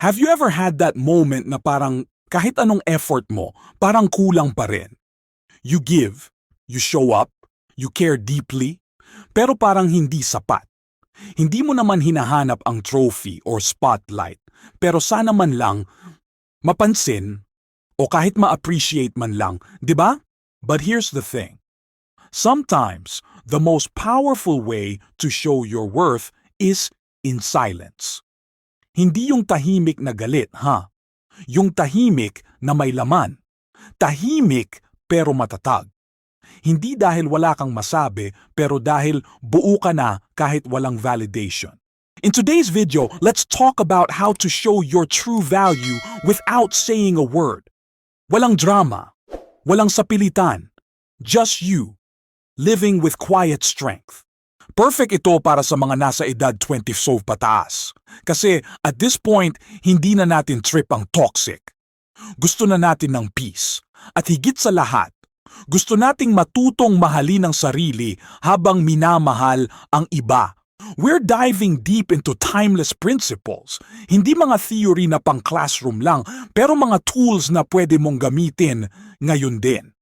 Have you ever had that moment na parang kahit anong effort mo, parang kulang pa rin? You give, you show up, you care deeply, pero parang hindi sapat. Hindi mo naman hinahanap ang trophy or spotlight, pero sana man lang mapansin o kahit ma-appreciate man lang, di ba? But here's the thing. Sometimes, the most powerful way to show your worth is in silence. Hindi yung tahimik na galit, ha? Yung tahimik na may laman. Tahimik pero matatag. Hindi dahil wala kang masabi, pero dahil buo ka na kahit walang validation. In today's video, let's talk about how to show your true value without saying a word. Walang drama, walang sapilitan, just you, living with quiet strength. Perfect ito para sa mga nasa edad 20 so pataas. Kasi at this point, hindi na natin trip ang toxic. Gusto na natin ng peace. At higit sa lahat, gusto nating matutong mahalin ang sarili habang minamahal ang iba. We're diving deep into timeless principles. Hindi mga theory na pang classroom lang, pero mga tools na pwede mong gamitin ngayon din.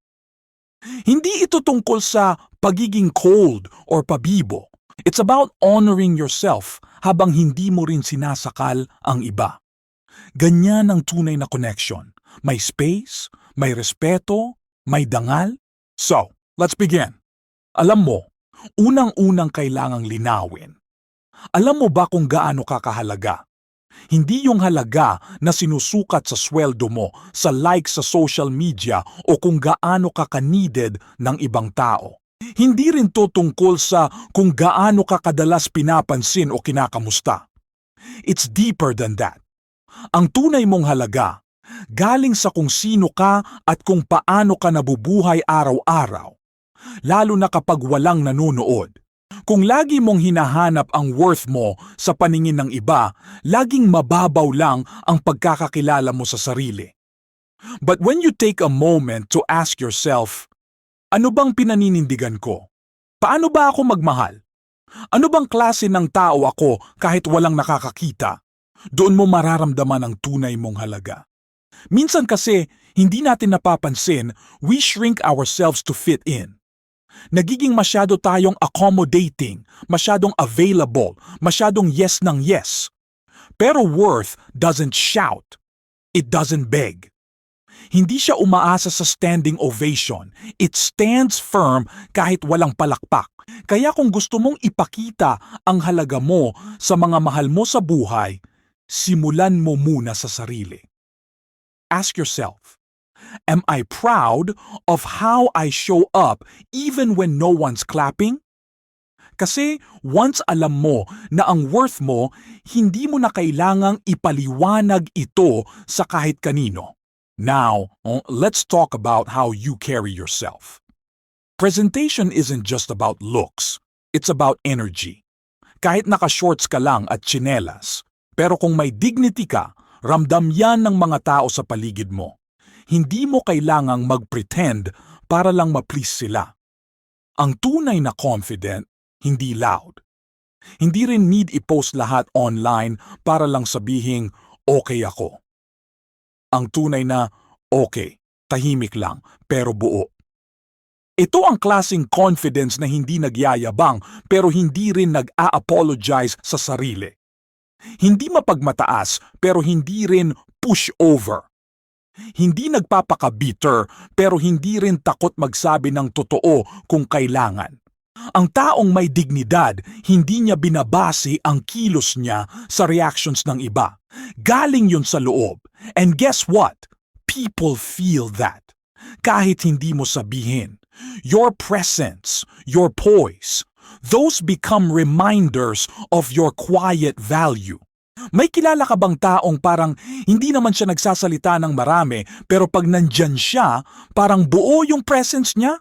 Hindi ito tungkol sa pagiging cold or pabibo. It's about honoring yourself habang hindi mo rin sinasakal ang iba. Ganyan ang tunay na connection. May space, may respeto, may dangal. So, let's begin. Alam mo, unang-unang kailangang linawin. Alam mo ba kung gaano ka kahalaga? Hindi yung halaga na sinusukat sa sweldo mo, sa likes sa social media o kung gaano ka ka-needed ng ibang tao. Hindi rin to tungkol sa kung gaano ka kadalas pinapansin o kinakamusta. It's deeper than that. Ang tunay mong halaga, galing sa kung sino ka at kung paano ka nabubuhay araw-araw. Lalo na kapag walang nanonood. Kung lagi mong hinahanap ang worth mo sa paningin ng iba, laging mababaw lang ang pagkakakilala mo sa sarili. But when you take a moment to ask yourself, ano bang pinaninindigan ko? Paano ba ako magmahal? Ano bang klase ng tao ako kahit walang nakakakita? Doon mo mararamdaman ang tunay mong halaga. Minsan kasi, hindi natin napapansin, we shrink ourselves to fit in. Nagiging masyado tayong accommodating, masyadong available, masyadong yes ng yes. Pero worth doesn't shout. It doesn't beg. Hindi siya umaasa sa standing ovation. It stands firm kahit walang palakpak. Kaya kung gusto mong ipakita ang halaga mo sa mga mahal mo sa buhay, simulan mo muna sa sarili. Ask yourself, Am I proud of how I show up even when no one's clapping? Kasi once alam mo na ang worth mo, hindi mo na kailangang ipaliwanag ito sa kahit kanino. Now, let's talk about how you carry yourself. Presentation isn't just about looks. It's about energy. Kahit naka-shorts ka lang at tsinelas, pero kung may dignity ka, ramdam yan ng mga tao sa paligid mo. Hindi mo kailangang mag-pretend para lang ma-please sila. Ang tunay na confident, hindi loud. Hindi rin need i-post lahat online para lang sabihing okay ako. Ang tunay na okay, tahimik lang, pero buo. Ito ang klasing confidence na hindi nagyayabang pero hindi rin nag-a-apologize sa sarili. Hindi mapagmataas pero hindi rin push over. Hindi nagpapaka-bitter pero hindi rin takot magsabi ng totoo kung kailangan. Ang taong may dignidad, hindi niya binabase ang kilos niya sa reactions ng iba. Galing yun sa loob. And guess what? People feel that. Kahit hindi mo sabihin. Your presence, your poise, those become reminders of your quiet value. May kilala ka bang taong parang hindi naman siya nagsasalita ng marami pero pag nandyan siya, parang buo yung presence niya?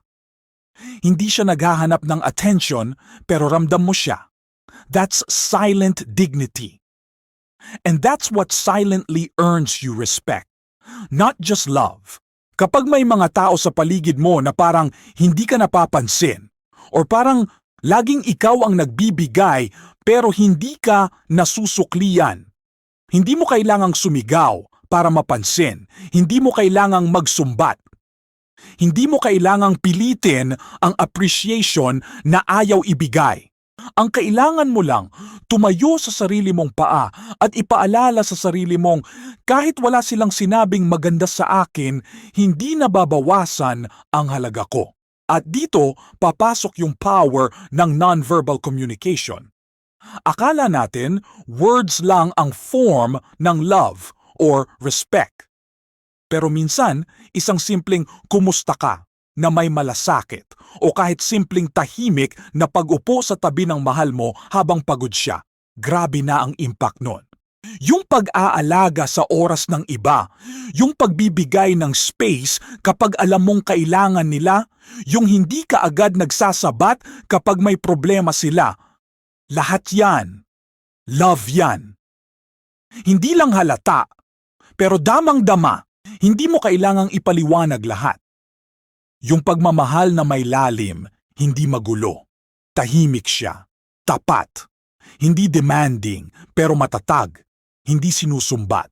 Hindi siya naghahanap ng attention pero ramdam mo siya. That's silent dignity. And that's what silently earns you respect. Not just love. Kapag may mga tao sa paligid mo na parang hindi ka napapansin or parang laging ikaw ang nagbibigay pero hindi ka nasusuklian, Hindi mo kailangang sumigaw para mapansin. Hindi mo kailangang magsumbat. Hindi mo kailangang pilitin ang appreciation na ayaw ibigay. Ang kailangan mo lang, tumayo sa sarili mong paa at ipaalala sa sarili mong kahit wala silang sinabing maganda sa akin, hindi nababawasan ang halaga ko. At dito, papasok yung power ng nonverbal communication. Akala natin, words lang ang form ng love or respect. Pero minsan, isang simpleng kumusta ka na may malasakit o kahit simpleng tahimik na pag-upo sa tabi ng mahal mo habang pagod siya. Grabe na ang impact nun. Yung pag-aalaga sa oras ng iba, yung pagbibigay ng space kapag alam mong kailangan nila, yung hindi ka agad nagsasabat kapag may problema sila. Lahat yan. Love yan. Hindi lang halata, pero damang-dama, hindi mo kailangang ipaliwanag lahat. Yung pagmamahal na may lalim, hindi magulo. Tahimik siya. Tapat. Hindi demanding, pero matatag. Hindi sinusumbat.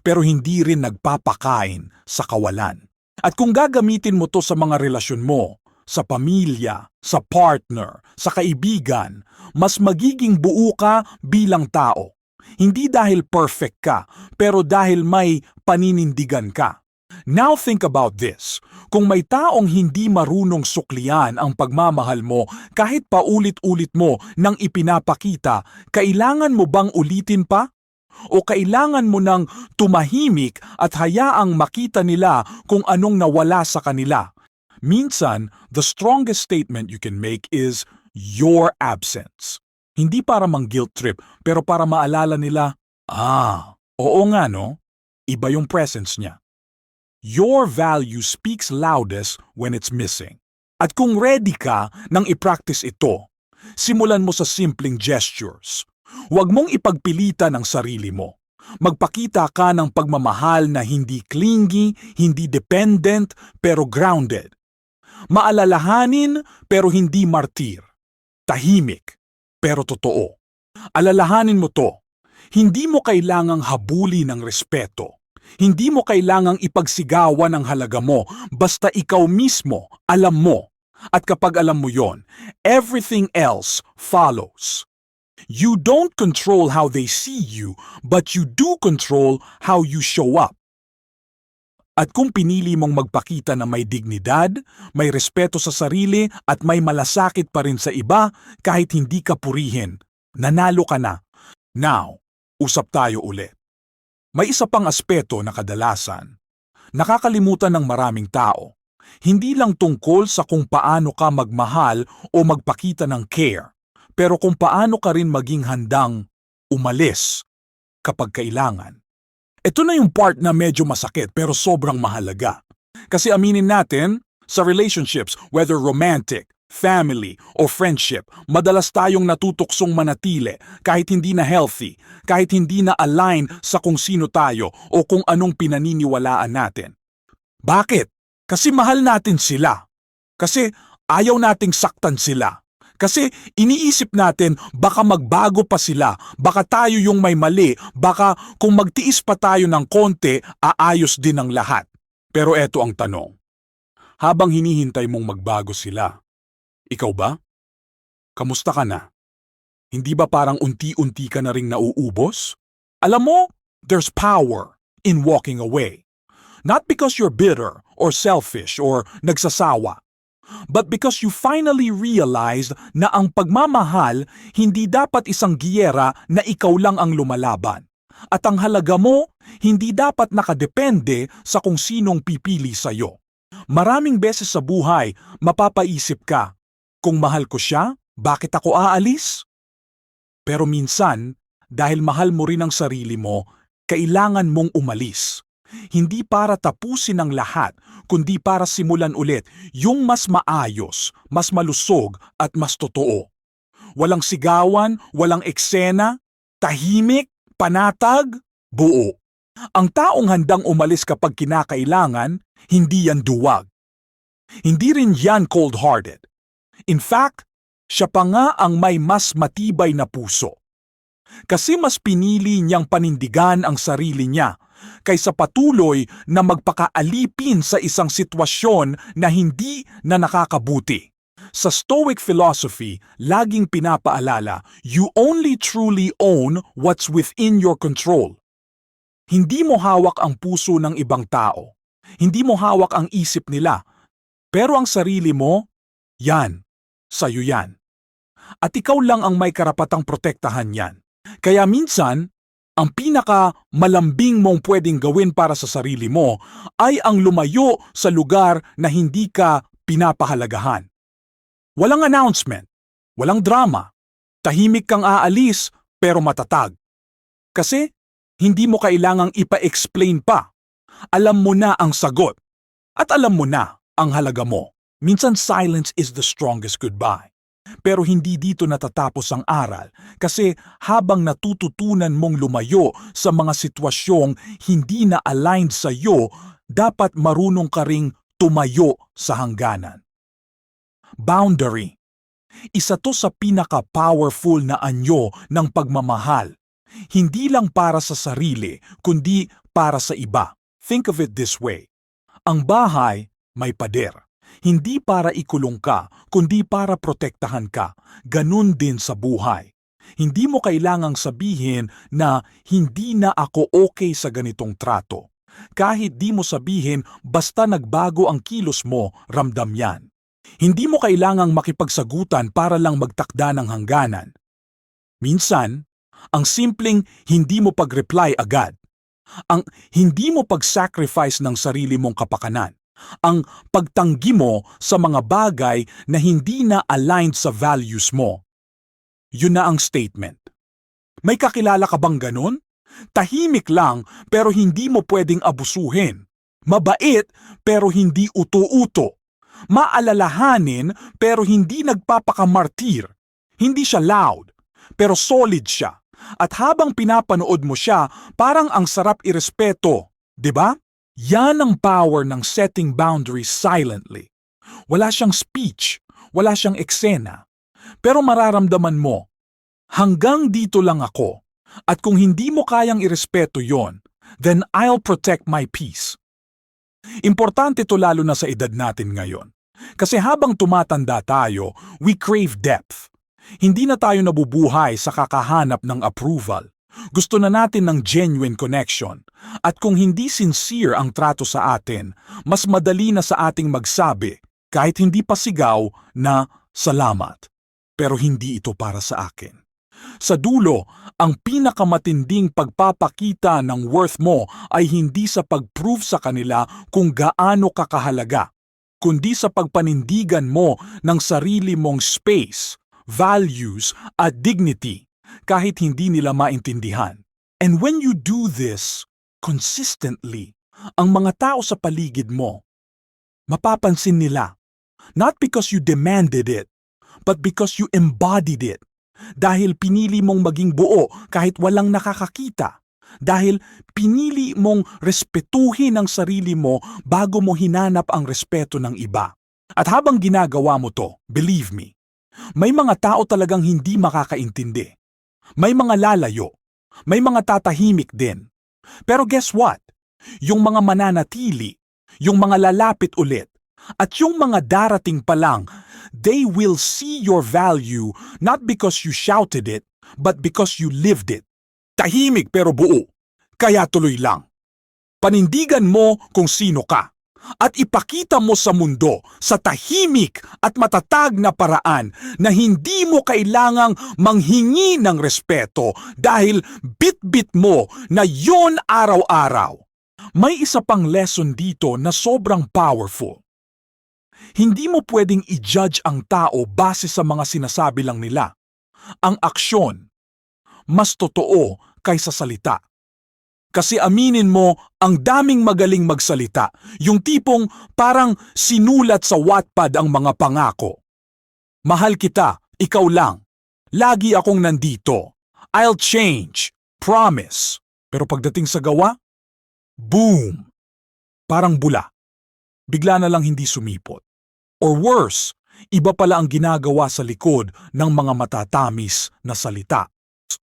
Pero hindi rin nagpapakain sa kawalan. At kung gagamitin mo to sa mga relasyon mo, sa pamilya, sa partner, sa kaibigan, mas magiging buo ka bilang tao. Hindi dahil perfect ka, pero dahil may paninindigan ka. Now think about this. Kung may taong hindi marunong suklian ang pagmamahal mo kahit paulit-ulit mo nang ipinapakita, kailangan mo bang ulitin pa? O kailangan mo nang tumahimik at hayaang makita nila kung anong nawala sa kanila? Minsan, the strongest statement you can make is your absence. Hindi para mang guilt trip, pero para maalala nila, ah, oo nga no, iba yung presence niya. Your value speaks loudest when it's missing. At kung ready ka nang i-practice ito, simulan mo sa simpleng gestures. Huwag mong ipagpilitan ang sarili mo. Magpakita ka ng pagmamahal na hindi clingy, hindi dependent, pero grounded. Maalalahanin pero hindi martir. Tahimik pero totoo. Alalahanin mo to. Hindi mo kailangang habuli ng respeto. Hindi mo kailangang ipagsigawan ang halaga mo basta ikaw mismo alam mo. At kapag alam mo yon, everything else follows. You don't control how they see you, but you do control how you show up. At kung pinili mong magpakita na may dignidad, may respeto sa sarili at may malasakit pa rin sa iba kahit hindi ka purihin, nanalo ka na. Now, usap tayo ulit. May isa pang aspeto na kadalasan. Nakakalimutan ng maraming tao. Hindi lang tungkol sa kung paano ka magmahal o magpakita ng care, pero kung paano ka rin maging handang umalis kapag kailangan. Ito na yung part na medyo masakit pero sobrang mahalaga. Kasi aminin natin, sa relationships, whether romantic, family, o friendship, madalas tayong natutuksong manatili kahit hindi na healthy, kahit hindi na align sa kung sino tayo o kung anong pinaniniwalaan natin. Bakit? Kasi mahal natin sila. Kasi ayaw nating saktan sila. Kasi iniisip natin baka magbago pa sila, baka tayo yung may mali, baka kung magtiis pa tayo ng konti, aayos din ang lahat. Pero eto ang tanong. Habang hinihintay mong magbago sila, ikaw ba? Kamusta ka na? Hindi ba parang unti-unti ka na ring nauubos? Alam mo, there's power in walking away. Not because you're bitter or selfish or nagsasawa, but because you finally realized na ang pagmamahal hindi dapat isang giyera na ikaw lang ang lumalaban. At ang halaga mo, hindi dapat nakadepende sa kung sinong pipili sa'yo. Maraming beses sa buhay, mapapaisip ka, kung mahal ko siya, bakit ako aalis? Pero minsan, dahil mahal mo rin ang sarili mo, kailangan mong umalis. Hindi para tapusin ang lahat, kundi para simulan ulit yung mas maayos, mas malusog at mas totoo. Walang sigawan, walang eksena, tahimik, panatag, buo. Ang taong handang umalis kapag kinakailangan, hindi yan duwag. Hindi rin yan cold-hearted. In fact, siya pa nga ang may mas matibay na puso. Kasi mas pinili niyang panindigan ang sarili niya kaysa patuloy na magpakaalipin sa isang sitwasyon na hindi na nakakabuti. Sa Stoic philosophy, laging pinapaalala, you only truly own what's within your control. Hindi mo hawak ang puso ng ibang tao. Hindi mo hawak ang isip nila. Pero ang sarili mo, yan. Sa'yo yan. At ikaw lang ang may karapatang protektahan yan. Kaya minsan, ang pinaka malambing mong pwedeng gawin para sa sarili mo ay ang lumayo sa lugar na hindi ka pinapahalagahan. Walang announcement, walang drama, tahimik kang aalis pero matatag. Kasi hindi mo kailangang ipa-explain pa. Alam mo na ang sagot. At alam mo na ang halaga mo. Minsan silence is the strongest goodbye. Pero hindi dito natatapos ang aral kasi habang natututunan mong lumayo sa mga sitwasyong hindi na aligned sa iyo, dapat marunong ka ring tumayo sa hangganan. Boundary. Isa to sa pinaka-powerful na anyo ng pagmamahal. Hindi lang para sa sarili, kundi para sa iba. Think of it this way. Ang bahay may pader. Hindi para ikulong ka, kundi para protektahan ka. Ganun din sa buhay. Hindi mo kailangang sabihin na hindi na ako okay sa ganitong trato. Kahit di mo sabihin basta nagbago ang kilos mo, ramdam yan. Hindi mo kailangang makipagsagutan para lang magtakda ng hangganan. Minsan, ang simpleng hindi mo pag-reply agad. Ang hindi mo pag-sacrifice ng sarili mong kapakanan ang pagtanggi mo sa mga bagay na hindi na aligned sa values mo. Yun na ang statement. May kakilala ka bang ganun? Tahimik lang pero hindi mo pwedeng abusuhin. Mabait pero hindi uto-uto. Maalalahanin pero hindi nagpapakamartir. Hindi siya loud pero solid siya. At habang pinapanood mo siya, parang ang sarap irespeto, 'di ba? Yan ang power ng setting boundaries silently. Wala siyang speech, wala siyang eksena. Pero mararamdaman mo, hanggang dito lang ako. At kung hindi mo kayang irespeto yon, then I'll protect my peace. Importante to lalo na sa edad natin ngayon. Kasi habang tumatanda tayo, we crave depth. Hindi na tayo nabubuhay sa kakahanap ng approval. Gusto na natin ng genuine connection. At kung hindi sincere ang trato sa atin, mas madali na sa ating magsabi, kahit hindi pa sigaw, na salamat. Pero hindi ito para sa akin. Sa dulo, ang pinakamatinding pagpapakita ng worth mo ay hindi sa pag-prove sa kanila kung gaano ka kahalaga, kundi sa pagpanindigan mo ng sarili mong space, values at dignity kahit hindi nila maintindihan. And when you do this consistently, ang mga tao sa paligid mo, mapapansin nila, not because you demanded it, but because you embodied it. Dahil pinili mong maging buo kahit walang nakakakita. Dahil pinili mong respetuhin ang sarili mo bago mo hinanap ang respeto ng iba. At habang ginagawa mo to, believe me, may mga tao talagang hindi makakaintindi. May mga lalayo. May mga tatahimik din. Pero guess what? Yung mga mananatili, yung mga lalapit ulit, at yung mga darating pa lang, they will see your value not because you shouted it, but because you lived it. Tahimik pero buo. Kaya tuloy lang. Panindigan mo kung sino ka at ipakita mo sa mundo sa tahimik at matatag na paraan na hindi mo kailangang manghingi ng respeto dahil bit-bit mo na yon araw-araw. May isa pang lesson dito na sobrang powerful. Hindi mo pwedeng i-judge ang tao base sa mga sinasabi lang nila. Ang aksyon, mas totoo kaysa salita. Kasi aminin mo, ang daming magaling magsalita. Yung tipong parang sinulat sa Wattpad ang mga pangako. Mahal kita, ikaw lang. Lagi akong nandito. I'll change. Promise. Pero pagdating sa gawa, boom! Parang bula. Bigla na lang hindi sumipot. Or worse, iba pala ang ginagawa sa likod ng mga matatamis na salita.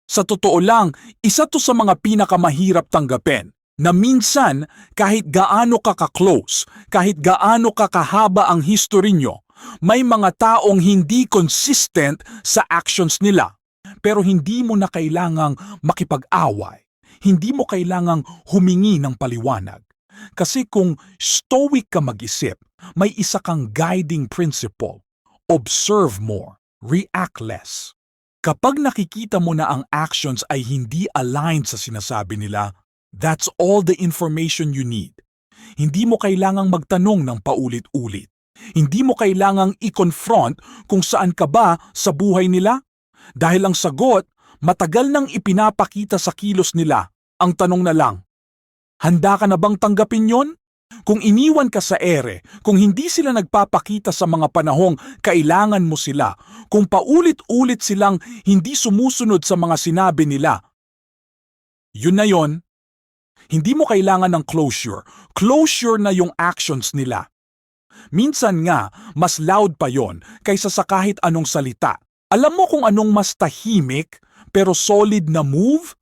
Sa totoo lang, isa to sa mga pinakamahirap tanggapin na minsan kahit gaano ka ka-close, kahit gaano ka kahaba ang history nyo, may mga taong hindi consistent sa actions nila. Pero hindi mo na kailangang makipag-away. Hindi mo kailangang humingi ng paliwanag. Kasi kung stoic ka mag-isip, may isa kang guiding principle. Observe more, react less. Kapag nakikita mo na ang actions ay hindi aligned sa sinasabi nila, that's all the information you need. Hindi mo kailangang magtanong ng paulit-ulit. Hindi mo kailangang i-confront kung saan ka ba sa buhay nila. Dahil ang sagot, matagal nang ipinapakita sa kilos nila. Ang tanong na lang, handa ka na bang tanggapin yon? Kung iniwan ka sa ere, kung hindi sila nagpapakita sa mga panahong kailangan mo sila, kung paulit-ulit silang hindi sumusunod sa mga sinabi nila, yun na yon. Hindi mo kailangan ng closure. Closure na yung actions nila. Minsan nga, mas loud pa yon kaysa sa kahit anong salita. Alam mo kung anong mas tahimik pero solid na move?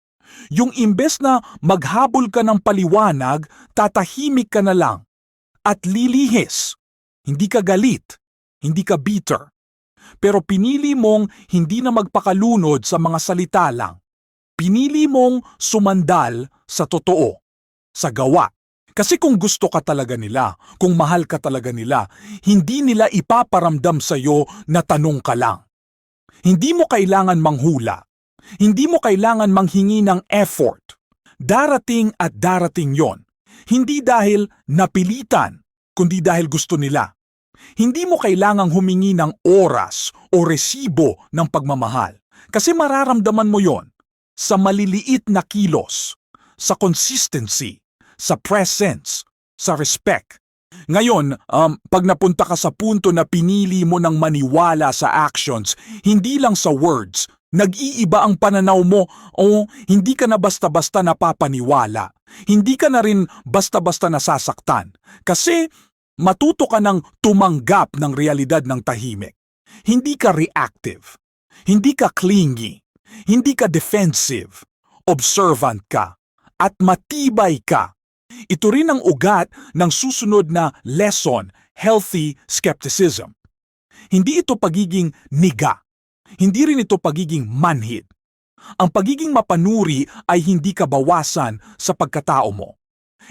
Yung imbes na maghabol ka ng paliwanag, tatahimik ka na lang. At lilihis. Hindi ka galit. Hindi ka bitter. Pero pinili mong hindi na magpakalunod sa mga salita lang. Pinili mong sumandal sa totoo, sa gawa. Kasi kung gusto ka talaga nila, kung mahal ka talaga nila, hindi nila ipaparamdam sa'yo na tanong ka lang. Hindi mo kailangan manghula. Hindi mo kailangan manghingi ng effort. Darating at darating yon. Hindi dahil napilitan, kundi dahil gusto nila. Hindi mo kailangang humingi ng oras o resibo ng pagmamahal. Kasi mararamdaman mo yon sa maliliit na kilos, sa consistency, sa presence, sa respect. Ngayon, um, pag napunta ka sa punto na pinili mo ng maniwala sa actions, hindi lang sa words, nag-iiba ang pananaw mo o hindi ka na basta-basta napapaniwala. Hindi ka na rin basta-basta nasasaktan. Kasi matuto ka ng tumanggap ng realidad ng tahimik. Hindi ka reactive. Hindi ka clingy. Hindi ka defensive. Observant ka. At matibay ka. Ito rin ang ugat ng susunod na lesson, healthy skepticism. Hindi ito pagiging niga. Hindi rin ito pagiging manhid. Ang pagiging mapanuri ay hindi kabawasan sa pagkatao mo.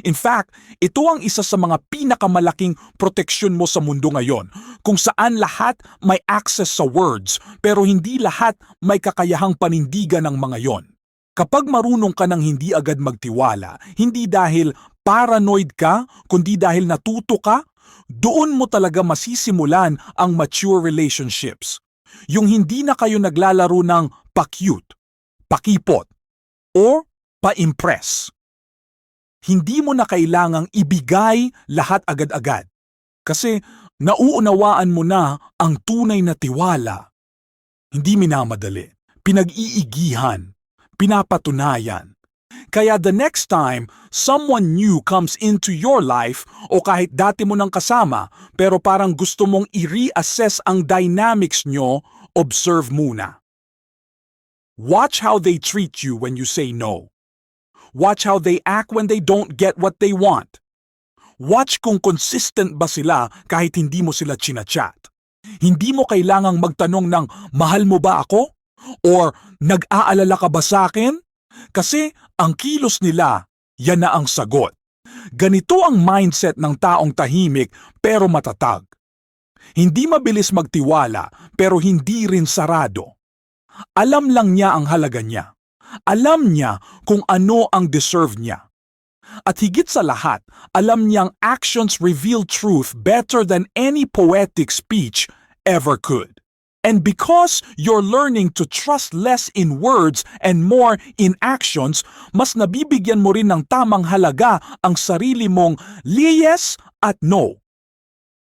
In fact, ito ang isa sa mga pinakamalaking proteksyon mo sa mundo ngayon, kung saan lahat may access sa words, pero hindi lahat may kakayahang panindigan ng mga yon. Kapag marunong ka ng hindi agad magtiwala, hindi dahil paranoid ka, kundi dahil natuto ka, doon mo talaga masisimulan ang mature relationships. Yung hindi na kayo naglalaro ng pa-cute, pakipot, or pa-impress hindi mo na kailangang ibigay lahat agad-agad. Kasi nauunawaan mo na ang tunay na tiwala. Hindi minamadali, pinag-iigihan, pinapatunayan. Kaya the next time someone new comes into your life o kahit dati mo nang kasama pero parang gusto mong i-reassess ang dynamics nyo, observe muna. Watch how they treat you when you say no. Watch how they act when they don't get what they want. Watch kung consistent ba sila kahit hindi mo sila chinachat. Hindi mo kailangang magtanong ng mahal mo ba ako? Or nag-aalala ka ba sa akin? Kasi ang kilos nila, yan na ang sagot. Ganito ang mindset ng taong tahimik pero matatag. Hindi mabilis magtiwala pero hindi rin sarado. Alam lang niya ang halaga niya. Alam niya kung ano ang deserve niya. At higit sa lahat, alam niyang actions reveal truth better than any poetic speech ever could. And because you're learning to trust less in words and more in actions, mas nabibigyan mo rin ng tamang halaga ang sarili mong yes at no.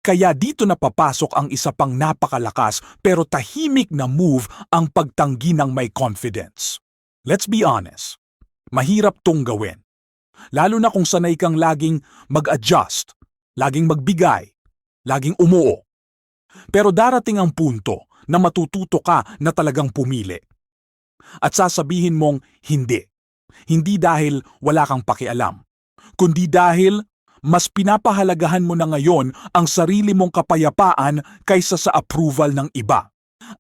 Kaya dito na papasok ang isa pang napakalakas pero tahimik na move ang pagtanggi ng may confidence. Let's be honest, mahirap tong gawin. Lalo na kung sanay kang laging mag-adjust, laging magbigay, laging umuo. Pero darating ang punto na matututo ka na talagang pumili. At sasabihin mong hindi. Hindi dahil wala kang pakialam, kundi dahil mas pinapahalagahan mo na ngayon ang sarili mong kapayapaan kaysa sa approval ng iba.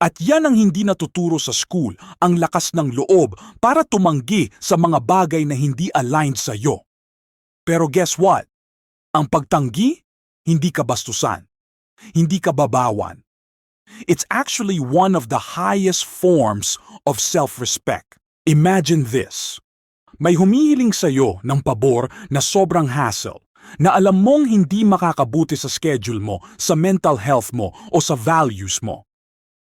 At yan ang hindi natuturo sa school, ang lakas ng loob para tumanggi sa mga bagay na hindi aligned sa iyo. Pero guess what? Ang pagtanggi, hindi ka bastusan. Hindi ka babawan. It's actually one of the highest forms of self-respect. Imagine this. May humihiling sa iyo ng pabor na sobrang hassle, na alam mong hindi makakabuti sa schedule mo, sa mental health mo o sa values mo.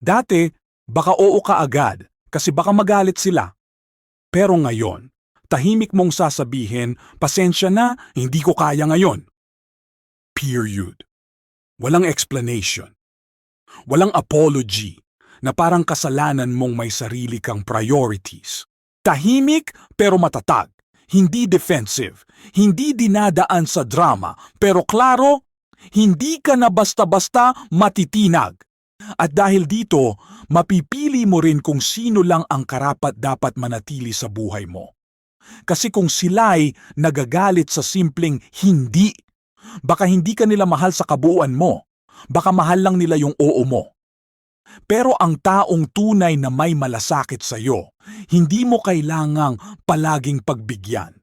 Dati, baka oo ka agad kasi baka magalit sila. Pero ngayon, tahimik mong sasabihin, pasensya na, hindi ko kaya ngayon. Period. Walang explanation. Walang apology na parang kasalanan mong may sarili kang priorities. Tahimik pero matatag. Hindi defensive. Hindi dinadaan sa drama. Pero klaro, hindi ka na basta-basta matitinag. At dahil dito, mapipili mo rin kung sino lang ang karapat dapat manatili sa buhay mo. Kasi kung sila'y nagagalit sa simpleng hindi, baka hindi ka nila mahal sa kabuuan mo. Baka mahal lang nila yung oo mo. Pero ang taong tunay na may malasakit sa iyo, hindi mo kailangang palaging pagbigyan.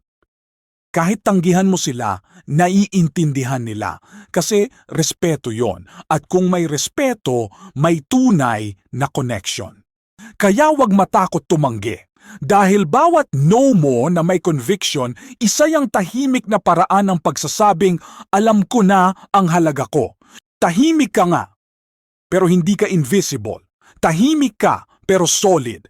Kahit tanggihan mo sila, naiintindihan nila kasi respeto yon at kung may respeto, may tunay na connection. Kaya wag matakot tumanggi dahil bawat no mo na may conviction, isa yung tahimik na paraan ng pagsasabing alam ko na ang halaga ko. Tahimik ka nga, pero hindi ka invisible. Tahimik ka, pero solid.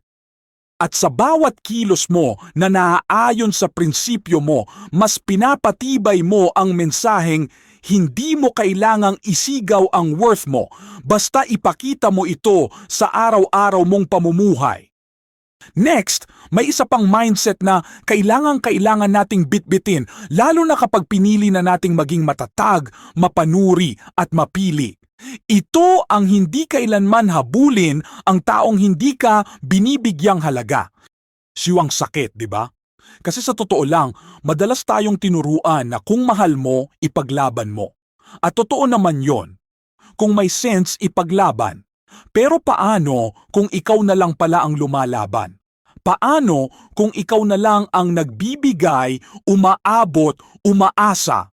At sa bawat kilos mo na naaayon sa prinsipyo mo, mas pinapatibay mo ang mensaheng hindi mo kailangang isigaw ang worth mo, basta ipakita mo ito sa araw-araw mong pamumuhay. Next, may isa pang mindset na kailangan-kailangan nating bitbitin, lalo na kapag pinili na nating maging matatag, mapanuri at mapili. Ito ang hindi kailanman habulin ang taong hindi ka binibigyang halaga. Siwang sakit, di ba? Kasi sa totoo lang, madalas tayong tinuruan na kung mahal mo, ipaglaban mo. At totoo naman yon. Kung may sense, ipaglaban. Pero paano kung ikaw na lang pala ang lumalaban? Paano kung ikaw na lang ang nagbibigay, umaabot, umaasa?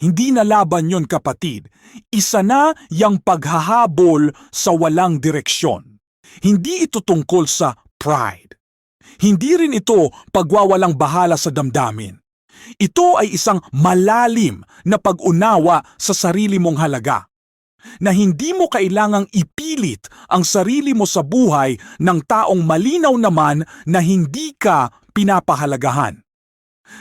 Hindi na laban yon kapatid. Isa na yang paghahabol sa walang direksyon. Hindi ito tungkol sa pride. Hindi rin ito pagwawalang bahala sa damdamin. Ito ay isang malalim na pag-unawa sa sarili mong halaga na hindi mo kailangang ipilit ang sarili mo sa buhay ng taong malinaw naman na hindi ka pinapahalagahan.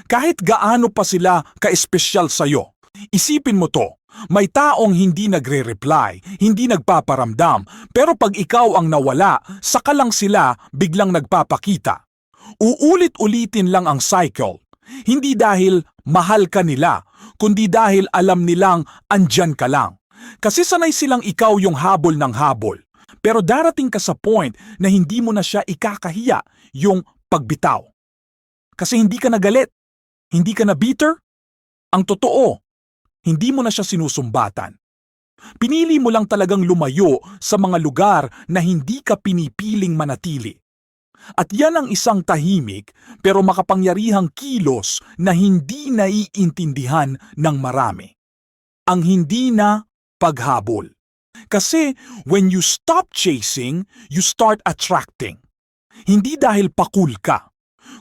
Kahit gaano pa sila ka-espesyal sa'yo, isipin mo to, may taong hindi nagre-reply, hindi nagpaparamdam, pero pag ikaw ang nawala, saka lang sila biglang nagpapakita. Uulit-ulitin lang ang cycle. Hindi dahil mahal ka nila, kundi dahil alam nilang andyan ka lang. Kasi sanay silang ikaw yung habol ng habol. Pero darating ka sa point na hindi mo na siya ikakahiya yung pagbitaw. Kasi hindi ka nagalit. Hindi ka na bitter. Ang totoo, hindi mo na siya sinusumbatan. Pinili mo lang talagang lumayo sa mga lugar na hindi ka pinipiling manatili. At yan ang isang tahimik pero makapangyarihang kilos na hindi naiintindihan ng marami. Ang hindi na paghabol. Kasi when you stop chasing, you start attracting. Hindi dahil pakul ka,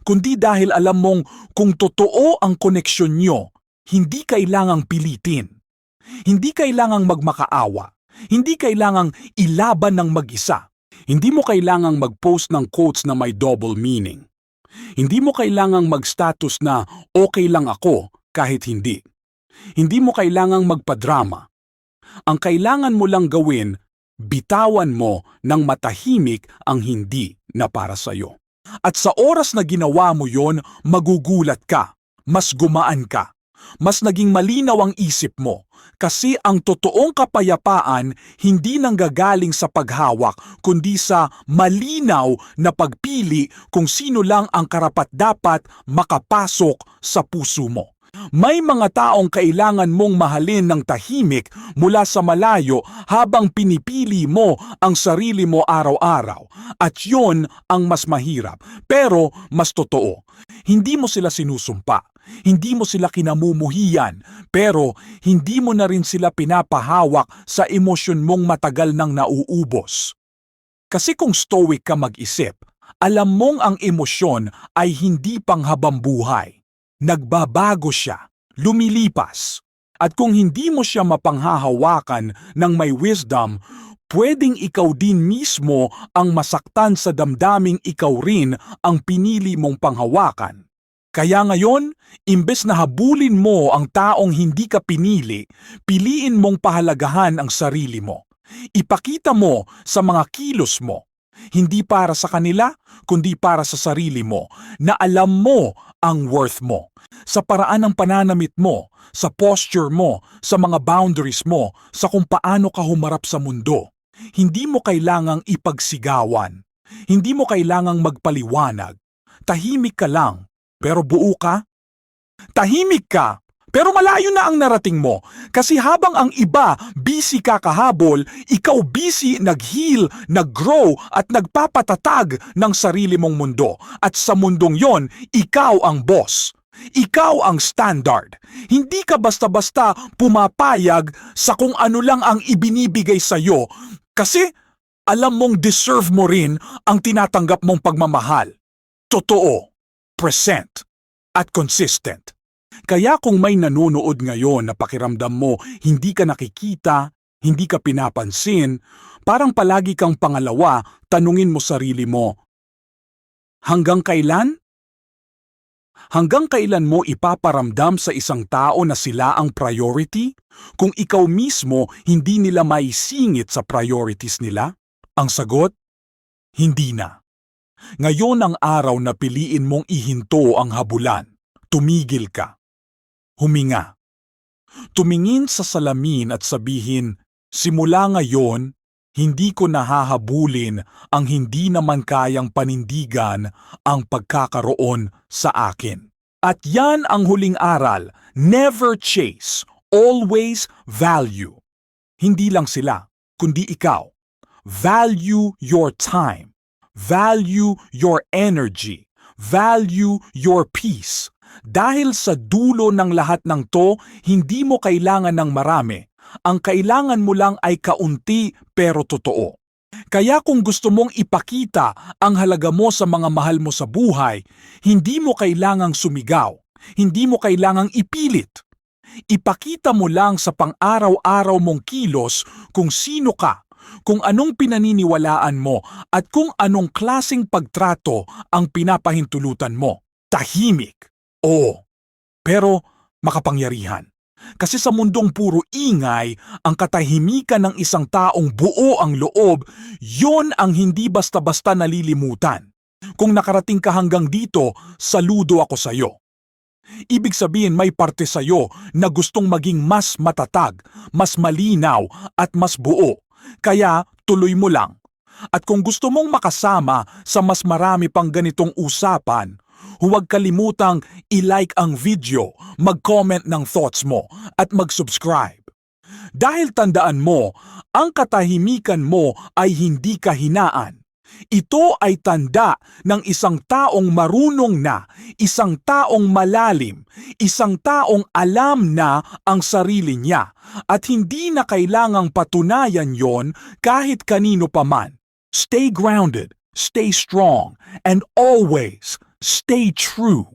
kundi dahil alam mong kung totoo ang koneksyon nyo, hindi kailangang pilitin. Hindi kailangang magmakaawa. Hindi kailangang ilaban ng mag-isa. Hindi mo kailangang mag-post ng quotes na may double meaning. Hindi mo kailangang mag-status na okay lang ako kahit hindi. Hindi mo kailangang magpadrama. Ang kailangan mo lang gawin, bitawan mo ng matahimik ang hindi na para sa'yo. At sa oras na ginawa mo yon, magugulat ka, mas gumaan ka, Mas naging malinaw ang isip mo kasi ang totoong kapayapaan hindi nanggagaling sa paghawak kundi sa malinaw na pagpili kung sino lang ang karapat-dapat makapasok sa puso mo. May mga taong kailangan mong mahalin ng tahimik mula sa malayo habang pinipili mo ang sarili mo araw-araw. At yon ang mas mahirap, pero mas totoo. Hindi mo sila sinusumpa. Hindi mo sila kinamumuhiyan, pero hindi mo na rin sila pinapahawak sa emosyon mong matagal nang nauubos. Kasi kung stoic ka mag-isip, alam mong ang emosyon ay hindi panghabambuhay. Nagbabago siya, lumilipas. At kung hindi mo siya mapanghahawakan ng may wisdom, pwedeng ikaw din mismo ang masaktan sa damdaming ikaw rin ang pinili mong panghawakan. Kaya ngayon, imbes na habulin mo ang taong hindi ka pinili, piliin mong pahalagahan ang sarili mo. Ipakita mo sa mga kilos mo, hindi para sa kanila, kundi para sa sarili mo, na alam mo ang worth mo. Sa paraan ng pananamit mo, sa posture mo, sa mga boundaries mo, sa kung paano ka humarap sa mundo. Hindi mo kailangang ipagsigawan. Hindi mo kailangang magpaliwanag. Tahimik ka lang, pero buo ka. Tahimik ka, pero malayo na ang narating mo. Kasi habang ang iba busy kakahabol, ikaw busy nag-heal, nag-grow at nagpapatatag ng sarili mong mundo. At sa mundong yon, ikaw ang boss. Ikaw ang standard. Hindi ka basta-basta pumapayag sa kung ano lang ang ibinibigay sa'yo. Kasi alam mong deserve mo rin ang tinatanggap mong pagmamahal. Totoo, present, at consistent. Kaya kung may nanonood ngayon na pakiramdam mo hindi ka nakikita, hindi ka pinapansin, parang palagi kang pangalawa, tanungin mo sarili mo, hanggang kailan? Hanggang kailan mo ipaparamdam sa isang tao na sila ang priority? Kung ikaw mismo hindi nila maisingit sa priorities nila? Ang sagot? Hindi na. Ngayon ang araw na piliin mong ihinto ang habulan. Tumigil ka. Huminga. Tumingin sa salamin at sabihin, simula ngayon, hindi ko nahahabulin ang hindi naman kayang panindigan ang pagkakaroon sa akin. At yan ang huling aral, never chase, always value. Hindi lang sila, kundi ikaw. Value your time. Value your energy. Value your peace. Dahil sa dulo ng lahat ng to, hindi mo kailangan ng marami. Ang kailangan mo lang ay kaunti pero totoo. Kaya kung gusto mong ipakita ang halaga mo sa mga mahal mo sa buhay, hindi mo kailangang sumigaw. Hindi mo kailangang ipilit. Ipakita mo lang sa pang-araw-araw mong kilos kung sino ka, kung anong pinaniniwalaan mo at kung anong klasing pagtrato ang pinapahintulutan mo. Tahimik. Oo. Pero makapangyarihan. Kasi sa mundong puro ingay, ang katahimikan ng isang taong buo ang loob, yon ang hindi basta-basta nalilimutan. Kung nakarating ka hanggang dito, saludo ako sa iyo. Ibig sabihin may parte sa iyo na gustong maging mas matatag, mas malinaw at mas buo. Kaya tuloy mo lang. At kung gusto mong makasama sa mas marami pang ganitong usapan, huwag kalimutang i-like ang video, mag-comment ng thoughts mo, at mag-subscribe. Dahil tandaan mo, ang katahimikan mo ay hindi kahinaan. Ito ay tanda ng isang taong marunong na, isang taong malalim, isang taong alam na ang sarili niya at hindi na kailangang patunayan yon kahit kanino paman. Stay grounded, stay strong, and always stay true.